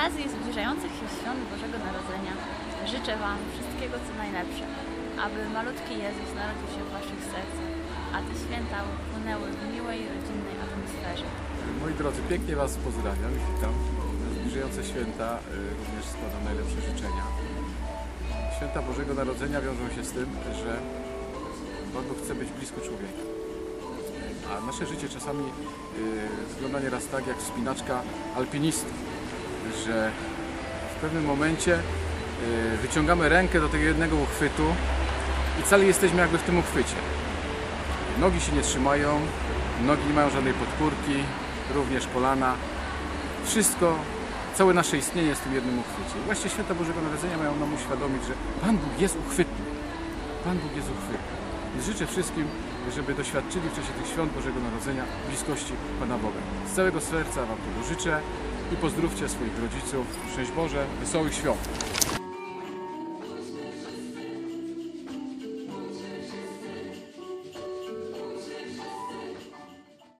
okazji zbliżających się świąt Bożego Narodzenia życzę Wam wszystkiego co najlepsze, aby malutki Jezus narodził się w Waszych sercach, a te święta upłynęły w miłej, rodzinnej atmosferze. Moi drodzy, pięknie Was pozdrawiam i witam. Zbliżające święta y, również składam najlepsze życzenia. Święta Bożego Narodzenia wiążą się z tym, że Bóg chce być blisko człowieka. A nasze życie czasami y, wygląda nieraz tak jak wspinaczka alpinisty, że w pewnym momencie y, wyciągamy rękę do tego jednego uchwytu i cali jesteśmy jakby w tym uchwycie. Nogi się nie trzymają, nogi nie mają żadnej podpórki, również kolana. Wszystko, całe nasze istnienie jest w tym jednym uchwycie. I właśnie święta Bożego Narodzenia mają nam uświadomić, że Pan Bóg jest uchwytny. Pan Bóg jest uchwytny. Więc życzę wszystkim, żeby doświadczyli w czasie tych świąt Bożego Narodzenia bliskości Pana Boga. Z całego serca Wam tego życzę i pozdrówcie swoich rodziców. Szczęść Boże, wesołych świąt.